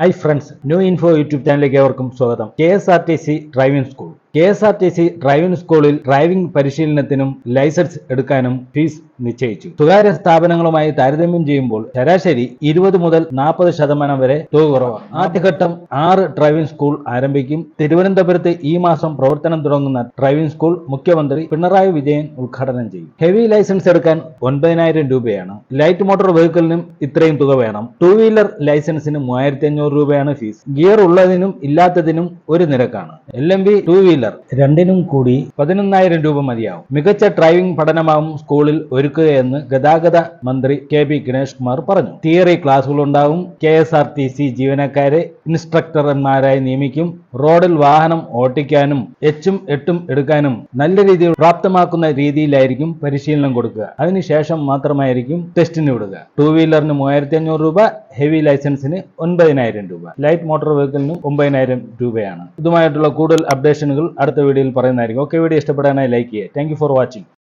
Hi friends new info YouTube ചാനലിലേക്ക് ഏവർക്കും സ്വാഗതം. K S R T C driving school K S R T C driving സ്കൂളിൽ driving പരിശീലനത്തിനും licence എടുക്കാനും fees നിശ്ചയിച്ചു. സ്വകാര്യ സ്ഥാപനങ്ങളുമായി താരതമ്യം ചെയ്യുമ്പോൾ ശരാശരി ഇരുപത് മുതൽ നാൽപ്പത് ശതമാനം വരെ തുക കുറവാണ്. ആദ്യഘട്ടം ആറ് ഡ്രൈവിംഗ് സ്കൂൾ ആരംഭിക്കും. തിരുവനന്തപുരത്ത് ഈ മാസം പ്രവർത്തനം തുടങ്ങുന്ന ഡ്രൈവിംഗ് സ്കൂൾ മുഖ്യമന്ത്രി പിണറായി വിജയൻ ഉദ്ഘാടനം ചെയ്യും. ഹെവി ലൈസൻസ് എടുക്കാൻ ഒൻപതിനായിരം രൂപയാണ്. ലൈറ്റ് മോട്ടോർ വെഹിക്കിളിനും ഇത്രയും തുക വേണം. ടൂ വീലർ ലൈസൻസിന് മൂവായിരത്തി അഞ്ഞൂറ് രൂപയാണ് ഫീസ്. ഗിയർ ഉള്ളതിനും ഇല്ലാത്തതിനും ഒരു നിരക്കാണ്. L M B two wheeler രണ്ടിനും കൂടി പതിനൊന്നായിരം രൂപ മതിയാവും. മികച്ച ഡ്രൈവിംഗ് പഠനമാവും സ്കൂളിൽ ഒരുക്കുകയെന്ന് ഗതാഗത മന്ത്രി കെ പി ഗണേഷ് കുമാർ പറഞ്ഞു. തിയറി ക്ലാസുകൾ ഉണ്ടാവും K S R T C ജീവനക്കാരെ ഇൻസ്ട്രക്ടർമാരായി നിയമിക്കും. റോഡിൽ വാഹനം ഓട്ടിക്കാനും എച്ചും എട്ടും എടുക്കാനും നല്ല രീതിയിൽ പ്രാപ്തമാക്കുന്ന രീതിയിലായിരിക്കും പരിശീലനം കൊടുക്കുക. അതിനുശേഷം മാത്രമായിരിക്കും ടെസ്റ്റിന് വിടുക. ടു വീലറിന് മൂവായിരത്തി അഞ്ഞൂറ് രൂപ ഹെവി ലൈസൻസിന് ഒൻപതിനായിരം രൂപ. ലൈറ്റ് മോട്ടോർ വെഹിക്കിളിന് ഒമ്പതിനായിരം രൂപയാണ്. ഇതുമായിട്ടുള്ള കൂടുതൽ അപ്ഡേഷനുകൾ അടുത്ത വീഡിയോയിൽ പറയുന്നതായിരിക്കും. ഓക്കെ വീഡിയോ ഇഷ്ടപ്പെടാനായി ലൈക്ക് ചെയ്യുക. Thank for watching.